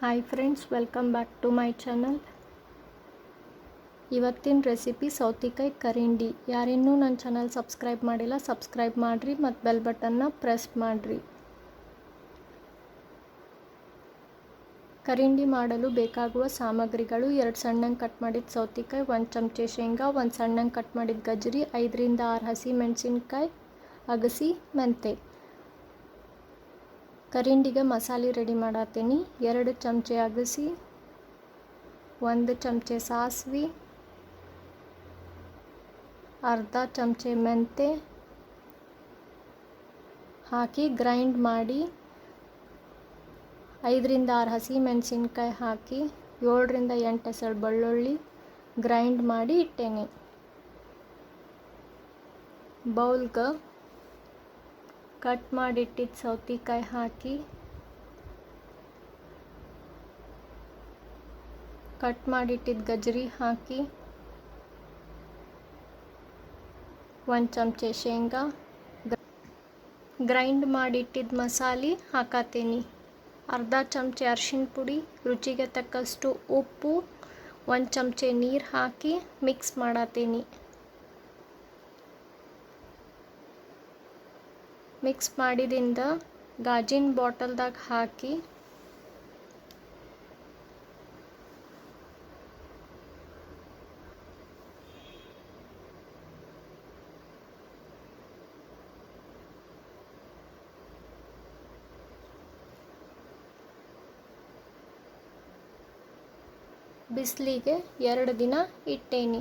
Hi friends welcome back to my channel ಇವತ್ತಿನ recipe ಸೌತಿಕಾಯಿ ಕರಿಂಡಿ. ಯಾರಿನ್ನೂ ನನ್ನ ಚಾನಲ್ ಸಬ್ಸ್ಕ್ರೈಬ್ ಮಾಡಿಲ್ಲ ಸಬ್ಸ್ಕ್ರೈಬ್ ಮಾಡಿರಿ ಮತ್ತು ಬೆಲ್ ಬಟನ್ನ ಪ್ರೆಸ್ ಮಾಡಿರಿ. ಕರಿಂಡಿ ಮಾಡಲು ಬೇಕಾಗುವ ಸಾಮಗ್ರಿಗಳು ಎರಡು ಸಣ್ಣಂಗೆ ಕಟ್ ಮಾಡಿದ ಸೌತಿಕಾಯಿ, ಒಂದು ಚಮಚೆ ಶೇಂಗಾ, ಒಂದು ಸಣ್ಣಂಗೆ ಕಟ್ ಮಾಡಿದ ಗಜ್ಜರಿ ಐದರಿಂದ ಆರು ಹಸಿ ಮೆಣಸಿನ್ಕಾಯಿ, ಅಗಸಿ ಮೆಂತೆ ಕರಿಂಡಿಗೆ ಮಸಾಲೆ ರೆಡಿ ಮಾಡತ್ತೀನಿ ಎರಡು ಚಮಚೆ ಅಗಸಿ, ಒಂದು ಚಮಚೆ ಸಾಸಿವೆ, ಅರ್ಧ ಚಮಚೆ ಮೆಂತೆ ಹಾಕಿ ಗ್ರೈಂಡ್ ಮಾಡಿ ಐದರಿಂದ ಆರು ಹಸಿ ಮೆಣಸಿನ್ಕಾಯಿ ಹಾಕಿ ಏಳರಿಂದ ಎಂಟು ಹೆಸರು ಬೆಳ್ಳುಳ್ಳಿ ಗ್ರೈಂಡ್ ಮಾಡಿ ಇಟ್ಟೇನೆ. ಬೌಲ್ಗೆ ಕಟ್ ಮಾಡಿಟ್ಟಿದ್ದ ಸೌತಿಕಾಯಿ ಹಾಕಿ, ಕಟ್ ಮಾಡಿಟ್ಟಿದ್ದ ಗಜ್ರಿ ಹಾಕಿ, ಒಂದು ಚಮಚೆ ಶೇಂಗಾ, ಗ್ರೈಂಡ್ ಮಾಡಿಟ್ಟಿದ್ದ ಮಸಾಲೆ ಹಾಕತ್ತೀನಿ ಅರ್ಧ ಚಮಚೆ ಅರ್ಶಿಣ ಪುಡಿ, ರುಚಿಗೆ ತಕ್ಕಷ್ಟು ಉಪ್ಪು, ಒಂದು ಚಮಚೆ ನೀರು ಹಾಕಿ ಮಿಕ್ಸ್ ಮಾಡತ್ತೀನಿ ಮಿಕ್ಸ್ ಮಾಡಿದಿಂದ ಗಾಜಿನ ಬಾಟಲ್ದಾಗ ಹಾಕಿ ಬಿಸಿಲಿಗೆ ಎರಡು ದಿನ ಇಟ್ಟೇನಿ.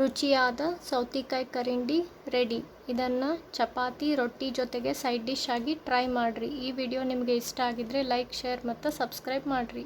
ರುಚಿಯಾದ ಸೌತಿಕಾಯಿ ಕರಿಂಡಿ ರೆಡಿ ಇದನ್ನು ಚಪಾತಿ, ರೊಟ್ಟಿ ಜೊತೆಗೆ ಸೈಡ್ ಡಿಶ್ ಆಗಿ ಟ್ರೈ ಮಾಡಿರಿ. ಈ ವಿಡಿಯೋ ನಿಮಗೆ ಇಷ್ಟ ಆಗಿದ್ದರೆ ಲೈಕ್ ಶೇರ್ ಮತ್ತು ಸಬ್ಸ್ಕ್ರೈಬ್ ಮಾಡಿರಿ.